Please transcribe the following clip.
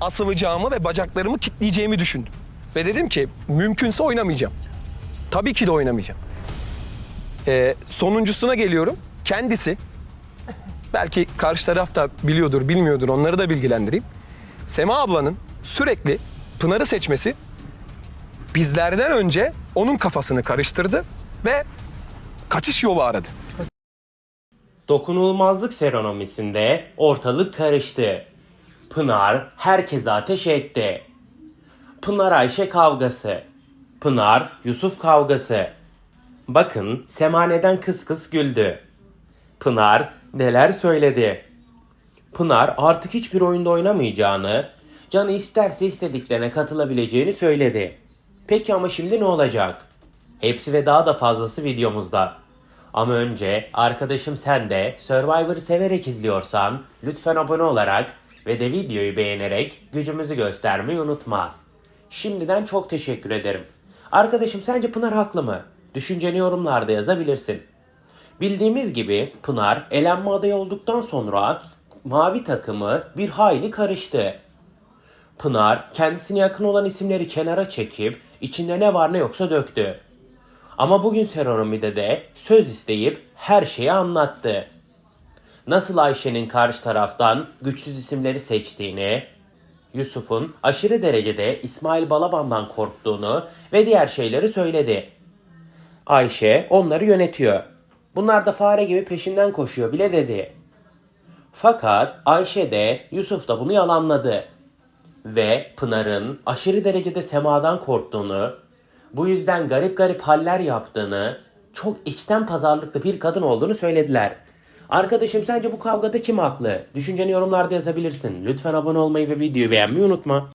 asılacağımı ve bacaklarımı kitleyeceğimi düşündüm. Ve dedim ki mümkünse oynamayacağım. Tabii ki de oynamayacağım. Ee, sonuncusuna geliyorum. Kendisi, belki karşı taraf da biliyordur, bilmiyordur onları da bilgilendireyim. Sema ablanın sürekli Pınar'ı seçmesi bizlerden önce onun kafasını karıştırdı ve kaçış yolu aradı. Dokunulmazlık seremonisinde ortalık karıştı. Pınar herkese ateş etti. Pınar Ayşe kavgası. Pınar Yusuf kavgası. Bakın Sema neden kıs kıs güldü. Pınar neler söyledi. Pınar artık hiçbir oyunda oynamayacağını, canı isterse istediklerine katılabileceğini söyledi. Peki ama şimdi ne olacak? Hepsi ve daha da fazlası videomuzda. Ama önce arkadaşım sen de Survivor'ı severek izliyorsan lütfen abone olarak ve de videoyu beğenerek gücümüzü göstermeyi unutma. Şimdiden çok teşekkür ederim. Arkadaşım sence Pınar haklı mı? Düşünceni yorumlarda yazabilirsin. Bildiğimiz gibi Pınar elenme adayı olduktan sonra mavi takımı bir hayli karıştı. Pınar kendisine yakın olan isimleri kenara çekip içinde ne var ne yoksa döktü. Ama bugün seremonide de söz isteyip her şeyi anlattı. Nasıl Ayşe'nin karşı taraftan güçsüz isimleri seçtiğini, Yusuf'un aşırı derecede İsmail Balaban'dan korktuğunu ve diğer şeyleri söyledi. Ayşe onları yönetiyor. Bunlar da fare gibi peşinden koşuyor bile dedi. Fakat Ayşe de Yusuf da bunu yalanladı. Ve Pınar'ın aşırı derecede semadan korktuğunu, bu yüzden garip garip haller yaptığını, çok içten pazarlıklı bir kadın olduğunu söylediler. Arkadaşım sence bu kavgada kim haklı? Düşünceni yorumlarda yazabilirsin. Lütfen abone olmayı ve videoyu beğenmeyi unutma.